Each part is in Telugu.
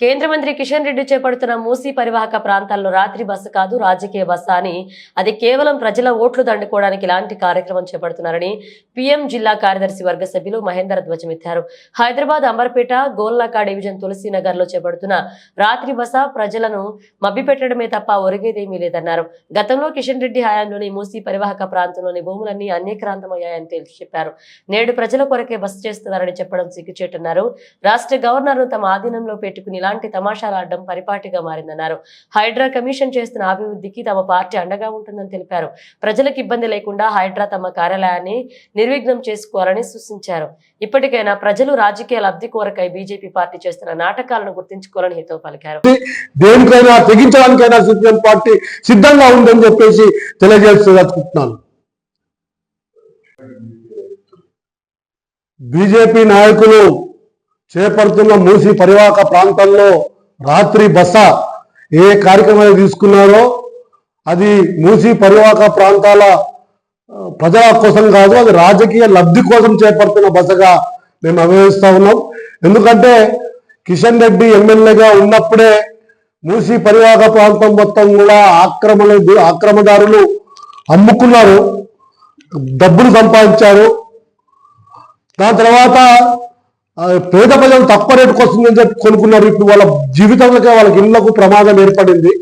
కేంద్ర మంత్రి కిషన్ రెడ్డి చేపడుతున్న మూసీ పరివాహక ప్రాంతాల్లో రాత్రి బస్సు కాదు రాజకీయ బస్సు అని. అది కేవలం ప్రజల ఓట్లు దండుకోవడానికి ఇలాంటి కార్యక్రమం చేపడుతున్నారని పీఎం జిల్లా కార్యదర్శి వర్గ సభ్యులు మహేందర్ ధ్వజమెత్తారు హైదరాబాద్ అంబర్పేట గోల్నాకా డివిజన్ తులసీనగర్లో చేపడుతున్న రాత్రి బస ప్రజలను మభ్యపెట్టడమే తప్ప ఒరిగేదేమీ లేదన్నారు. గతంలో కిషన్ రెడ్డి హయాంలోని మూసీ పరివాహక ప్రాంతంలోని భూములన్నీ అన్యక్రాంతమయ్యాయని తేల్చి చెప్పారు. నేడు ప్రజల కొరకే బస్సు చేస్తున్నారని చెప్పడం సిగ్గుచేటన్నారు. రాష్ట్ర గవర్నర్ తమ ఆధీనంలో పెట్టుకుని ఇలాంటి తమాషాలు ఆడడం పరిపాటిగా మారిందన్నారు. హైడ్రా కమిషన్ చేస్తున్న అభివృద్ధికి తమ పార్టీ అండగా ఉంటుందని తెలిపారు. ప్రజలకు ఇబ్బంది లేకుండా హైడ్రా తమ కార్యాలయాన్ని నిర్విఘ్నం చేసుకోవాలని సూచించారు. ఇప్పటికైనా ప్రజలు రాజకీయ లబ్ధి కోరకై బీజేపీ పార్టీ చేస్తున్న నాటకాలను గుర్తించుకోవాలని హితవు పలికారు. దేనికైనా తెగించడానికైనా సిపిఎం పార్టీ సిద్ధంగా ఉందని చెప్పేసి తెలియజేస్తున్నారు బీజేపీ నాయకులు చేపడుతున్న మూసి పరివాహక ప్రాంతంలో రాత్రి బస ఏ కార్యక్రమం తీసుకున్నారో అది మూసి పరివాహక ప్రాంతాల ప్రజల కోసం కాదు అది రాజకీయ లబ్ధి కోసం చేపడుతున్న బసగా మేము అభివహిస్తూ ఉన్నాం. ఎందుకంటే కిషన్ రెడ్డి ఎమ్మెల్యేగా ఉన్నప్పుడే మూసి పరివాహక ప్రాంతం మొత్తం కూడా ఆక్రమణ ఆక్రమదారులు అమ్ముకున్నారు డబ్బులు సంపాదించారు. దాని తర్వాత పేద ప్రజలు తక్కువ రేటుకు వస్తుందని చెప్పి కొనుక్కున్నారు? ఇప్పుడు వాళ్ళ జీవితంలోకే వాళ్ళకి ఇళ్ళకు ప్రమాదం ఏర్పడింది.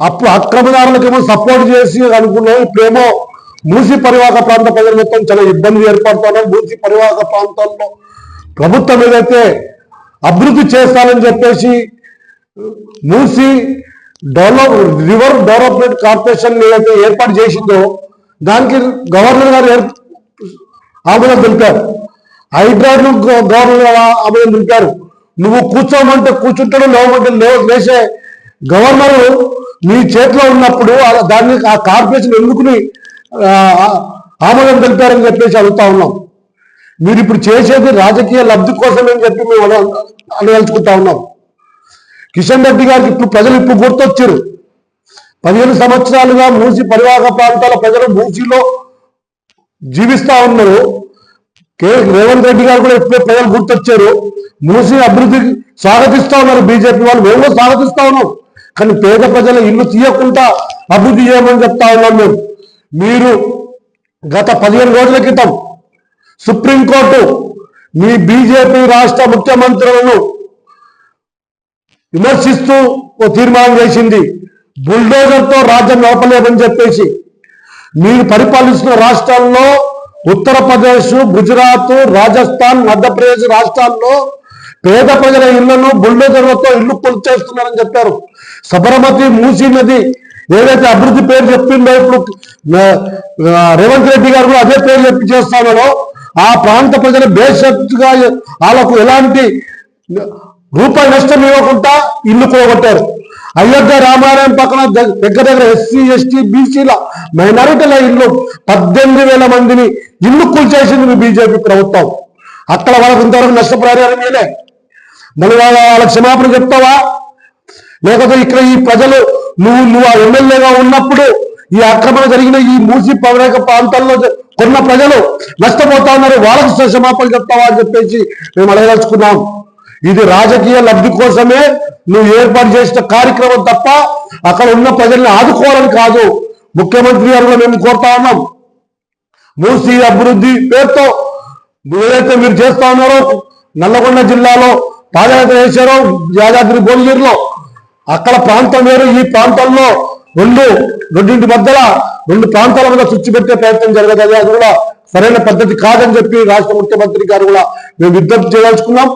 అప్పుడు అక్రమదారులకేమో సపోర్ట్ చేసి అనుకున్నాం ఇప్పుడేమో మూసి పరివాహక ప్రాంత ప్రజలు మొత్తం చాలా ఇబ్బంది ఏర్పడుతున్నాం మూసి పరివాహక ప్రాంతాల్లో ప్రభుత్వం ఏదైతే అభివృద్ధి చేస్తానని చెప్పేసి Musi develop river development corporation ఏదైతే ఏర్పాటు చేసిందో దానికి గవర్నర్ గారు ఏర్- ఆమోదం తెలిపారు. హైదరాబాద్ గవర్నర్ గారు ఆమోదం నువ్వు కూర్చోమంటే కూర్చుంటాడు లేవమంటే లేవ లేచే గవర్నర్ నీ చేతిలో ఉన్నప్పుడు దాన్ని ఆ కార్పొరేషన్ ఎందుకుని ఆమోదం తెలిపారని చెప్పేసి అడుగుతా ఉన్నాం. మీరు ఇప్పుడు చేసేది రాజకీయ లబ్ధి కోసమని చెప్పి మేము అన- అనదలుచుకుంటా ఉన్నాం. కిషన్ రెడ్డి గారికి ఇప్పుడు ప్రజలు ఇప్పుడు గుర్తొచ్చారు. పదిహేను సంవత్సరాలుగా మూసి పరివాహక ప్రాంతాల ప్రజలు మూసిలో జీవిస్తా ఉన్నారు. కే రేవంత్ రెడ్డి గారు కూడా ఎప్పుడో ప్రజలు గుర్తొచ్చారు. మూసి అభివృద్ధికి స్వాగతిస్తా ఉన్నారు. బీజేపీ వాళ్ళు మేము స్వాగతిస్తా ఉన్నాం. కానీ పేద ప్రజల ఇల్లు తీయకుండా అభివృద్ధి చేయమని చెప్తా ఉన్నాం మేము. మీరు గత పదిహేను రోజుల క్రితం సుప్రీంకోర్టు మీ బీజేపీ రాష్ట్ర ముఖ్యమంత్రులను విమర్శిస్తూ ఓ తీర్మానం చేసింది. బుల్డోజర్తో రాజ్యం నడపలేదని చెప్పేసి మీరు పరిపాలిస్తున్న రాష్ట్రాల్లో ఉత్తరప్రదేశ్ గుజరాత్ రాజస్థాన్ మధ్యప్రదేశ్ రాష్ట్రాల్లో పేద ప్రజల ఇళ్ళను బుల్డోజర్లతో ఇల్లు కొలిచేస్తున్నారని చెప్పారు. సబరమతి మూసీ నది ఏదైతే అభివృద్ధి పేరు చెప్పిందో ఇప్పుడు రేవంత్ రెడ్డి గారు కూడా అదే పేరు చెప్పి చేస్తున్నారో ఆ ప్రాంత ప్రజలు బేషత్తుగా వాళ్ళకు ఎలాంటి రూపాయి నష్టం ఇవ్వకుండా ఇల్లు పోగొట్టారు. అయోధ్య రామాలయం పక్కన దగ్గర దగ్గర ఎస్సీ ఎస్టీ బీసీల మైనారిటీల ఇల్లు పద్దెనిమిది వేల మందిని ఇల్లు కూల్చేసింది మీ బీజేపీ ప్రభుత్వం. అక్కడ వాళ్ళకు ఇంతవరకు నష్టపరిహారం ఇవ్వలే మళ్ళీ వాళ్ళ వాళ్ళకి క్షమాపణ చెప్తావా? లేకపోతే ఇక్కడ ఈ ప్రజలు నువ్వు నువ్వు ఆ ఎమ్మెల్యేగా ఉన్నప్పుడు ఈ ఆక్రమణ జరిగిన ఈ మూసి పవరేక ప్రాంతాల్లో కొన్న ప్రజలు నష్టపోతా ఉన్నారు. వాళ్ళకు క్షమాపణ చెప్తావా అని చెప్పేసి మేము అడగదలుచుకున్నాం. ఇది రాజకీయ లబ్ధి కోసమే నువ్వు ఏర్పాటు చేసిన కార్యక్రమం తప్ప అక్కడ ఉన్న ప్రజల్ని ఆదుకోవాలని కాదు. ముఖ్యమంత్రి గారు మేము కోరుతా ఉన్నాం. మూసి అభివృద్ధి పేరుతో ఏదైతే మీరు చేస్తా ఉన్నారో నల్లగొండ జిల్లాలో పాదయాత్ర చేశారో యాదాద్రి భువనగిరిలో అక్కడ ప్రాంతం వేరు ఈ ప్రాంతంలో రెండు రెండింటి మధ్యల రెండు ప్రాంతాల మీద చుచ్చు పెట్టే ప్రయత్నం జరగదు అది కూడా సరైన పద్ధతి కాదని చెప్పి రాష్ట్ర ముఖ్యమంత్రి గారు కూడా మేము విజ్ఞప్తి చేయదలుచుకున్నాం.